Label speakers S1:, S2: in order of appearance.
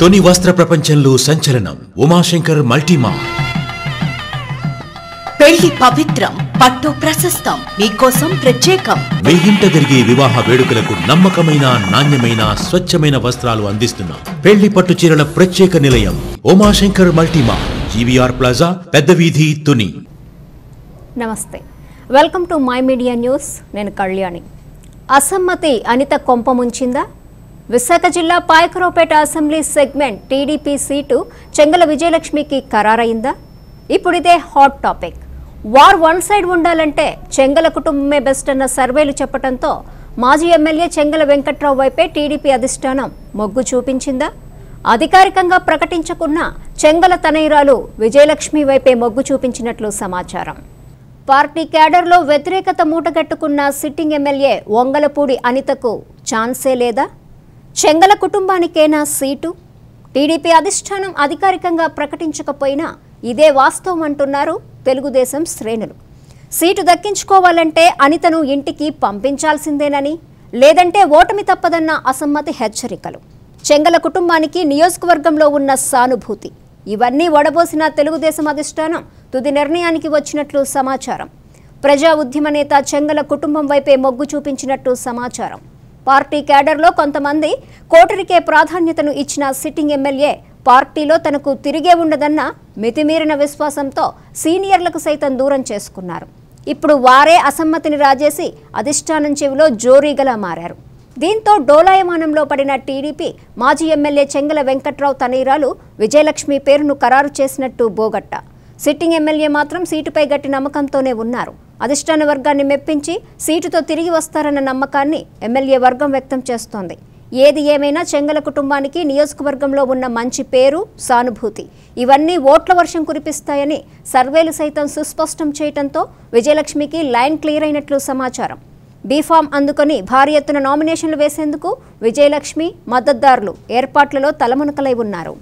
S1: తొని వస్త్ర ప్రపంచంలో సంచలనం. ఉమాశంకర్ మల్టీమా.
S2: పెళ్ళి పవిత్రం పట్టు ప్రశస్తం మీకోసం ప్రత్యేకం.
S1: మీ ఇంట జరిగే వివాహ వేడుకలకు నమ్మకమైన నాణ్యమైన స్వచ్ఛమైన వస్త్రాలు అందిస్తున్నాం పెళ్ళి పట్టు చీరల ప్రత్యేక నిలయం ఉమాశంకర్ మల్టీమా. జీవీఆర్ ప్లాజా పెద్ద వీధి తుని.
S3: నమస్తే. Welcome to my media news. నేను కళ్యాణి. అసమ్మతి అనిత కొంప ముంచిందా? విశాఖ జిల్లా Payakaraopeta assembly segment TDP seat Chengala విజయలక్ష్మికి ఖరారైందా? ఇప్పుడు ఇదే hot topic. War one side ఉండాలంటే చెంగల కుటుంబమే బెస్ట్ అన్న సర్వేలు చెప్పడంతో మాజీ ఎమ్మెల్యే చెంగల వెంకట్రావు వైపే టీడీపీ అధిష్టానం మొగ్గు చూపించిందా? అధికారికంగా ప్రకటించకున్న చెంగల తనయురాలు విజయలక్ష్మి వైపే మొగ్గు చూపించినట్లు సమాచారం. పార్టీ క్యాడర్లో వ్యతిరేకత మూటగట్టుకున్న సిట్టింగ్ ఎమ్మెల్యే వంగలపూడి అనితకు ఛాన్సే లేదా? చెంగల కుటుంబానికేనా సీటు. టీడీపీ అధిష్టానం అధికారికంగా ప్రకటించకపోయినా ఇదే వాస్తవం అంటున్నారు తెలుగుదేశం శ్రేణులు. సీటు దక్కించుకోవాలంటే అనితను ఇంటికి పంపించాల్సిందేనని లేదంటే ఓటమి తప్పదన్న అసమ్మతి హెచ్చరికలు. చెంగల కుటుంబానికి నియోజకవర్గంలో ఉన్న సానుభూతి. ఇవన్నీ వడబోసిన తెలుగుదేశం అధిష్టానం తుది నిర్ణయానికి వచ్చినట్లు సమాచారం. ప్రజా ఉద్యమ నేత చెంగల కుటుంబం వైపే మొగ్గు చూపించినట్టు సమాచారం. పార్టీ క్యాడర్లో కొంతమంది కోటరికే ప్రాధాన్యతను ఇచ్చిన సిట్టింగ్ ఎమ్మెల్యే పార్టీలో తనకు తిరిగే ఉండదన్న మితిమీరిన విశ్వాసంతో సీనియర్లకు సైతం దూరం చేసుకున్నారు. ఇప్పుడు వారే అసమ్మతిని రాజేసి అధిష్టానం చెవిలో జోరీగలా మారారు. దీంతో డోలాయమానంలో పడిన టీడీపీ మాజీ ఎమ్మెల్యే చెంగల వెంకట్రావు తనీరాలు విజయలక్ష్మి పేరును ఖరారు చేసినట్టు బోగట్ట. సిట్టింగ్ ఎమ్మెల్యే మాత్రం సీటుపై గట్టి నమ్మకంతోనే ఉన్నారు. అధిష్టాన వర్గాన్ని మెప్పించి సీటుతో తిరిగి వస్తారన్న నమ్మకాన్ని ఎమ్మెల్యే వర్గం వ్యక్తం చేస్తోంది. ఏది ఏమైనా చెంగల కుటుంబానికి నియోజకవర్గంలో ఉన్న మంచి పేరు సానుభూతి. ఇవన్నీ ఓట్ల వర్షం కురిపిస్తాయని సర్వేలు సైతం సుస్పష్టం చేయడంతో విజయలక్ష్మికి లైన్ క్లియర్ అయినట్లు సమాచారం. బీఫామ్ అందుకొని భారీ ఎత్తున నామినేషన్లు వేసేందుకు విజయలక్ష్మి మద్దతుదారులు ఏర్పాట్లలో తలమునకలై ఉన్నారు.